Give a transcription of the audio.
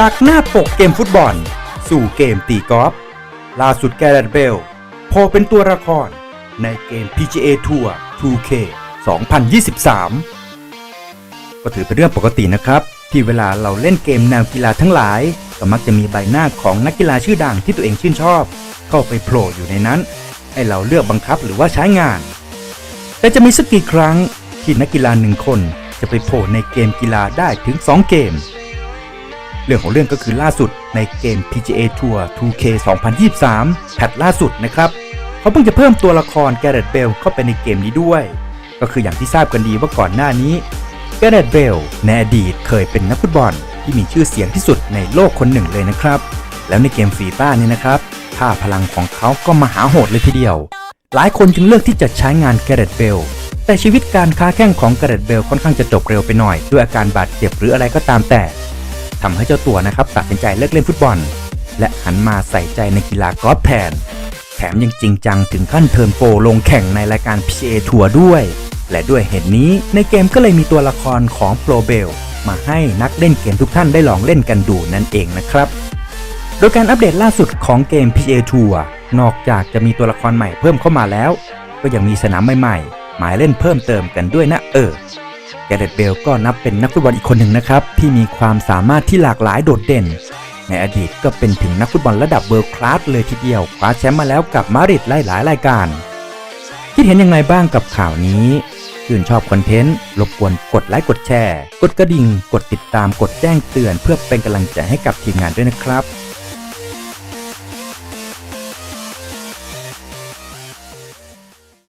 จากหน้าปกเกมฟุตบอล สู่เกมตีกอล์ฟล่าสุดแกเรตเบลโผล่เป็นตัวละครในเกม PGA Tour 2K 2023 ก็ถือเป็นเรื่องปกตินะครับ ที่เวลาเราเล่นเกมแนวกีฬาทั้งหลาย ก็มักจะมีใบหน้าของนักกีฬาชื่อดังที่ตัวเองชื่นชอบ เข้าไปโผล่อยู่ในนั้น ให้เราเลือกบังคับหรือว่าใช้งาน แต่จะมีสักกี่ครั้งที่นักกีฬาหนึ่งคนจะไปโผล่ในเกมกีฬาได้ถึง 2 เกม เรื่องของเรื่องก็คือล่าสุดในเกม PGA Tour 2K 2023 แพทล่าสุดนะครับ เขาเพิ่งจะเพิ่มตัวละครแกเรตเบลเข้าไปในเกมนี้ด้วย ก็คืออย่างที่ทราบกันดีว่าก่อนหน้านี้แกเรตเบลในอดีตเคยเป็นนักฟุตบอลที่มีชื่อเสียงที่สุดในโลกคนหนึ่งเลยนะครับ แล้วในเกมฟีบ้านี่นะครับท่าพลังของเขาก็มหาโหดเลยทีเดียว หลายคนจึงเลือกที่จะใช้งานแกเรตเบลแต่ชีวิตการค้าแข่งของแกเรตเบลค่อนข้างจะจบเร็วไปหน่อย ด้วยอาการบาดเจ็บหรืออะไรก็ตามแต่ ทำให้เจ้าตัวนะครับตัดสินใจเลิกเล่นฟุตบอล และหันมาใส่ใจในกีฬากอล์ฟแทนแถมยังจริงจังถึงขั้นเทิร์นโปรลงแข่งในรายการ PGA ทัวร์ด้วย และด้วยเหตุนี้ในเกมก็เลยมีตัวละครของโปรเบลมาให้นักเล่นเกมทุกท่านได้ลองเล่นกันดูนั่นเองนะครับ โดยการอัปเดตล่าสุดของเกม PGA Tour นอกจากจะมีตัวละครใหม่เพิ่มเข้ามาแล้ว ก็ยังมีสนามใหม่ๆ หมายเล่นเพิ่มเติมกันด้วยนะเออ แกเรตเบลก็นับเป็นนักฟุตบอลอีกคนหนึ่งนะครับ ที่มีความสามารถที่หลากหลายโดดเด่น ในอดีตก็เป็นถึงนักฟุตบอลระดับเวิร์คลาสเลยทีเดียวคว้าแชมป์มาแล้วกับมาดริดหลายๆรายการ คิดเห็นยังไงบ้างกับข่าวนี้ชื่นชอบคอนเทนต์รบกวนกดไลค์กดแชร์ กดกระดิ่ง กดติดตามกดแจ้งเตือน เพื่อเป็นกำลังใจให้กับทีมงานด้วยนะครับ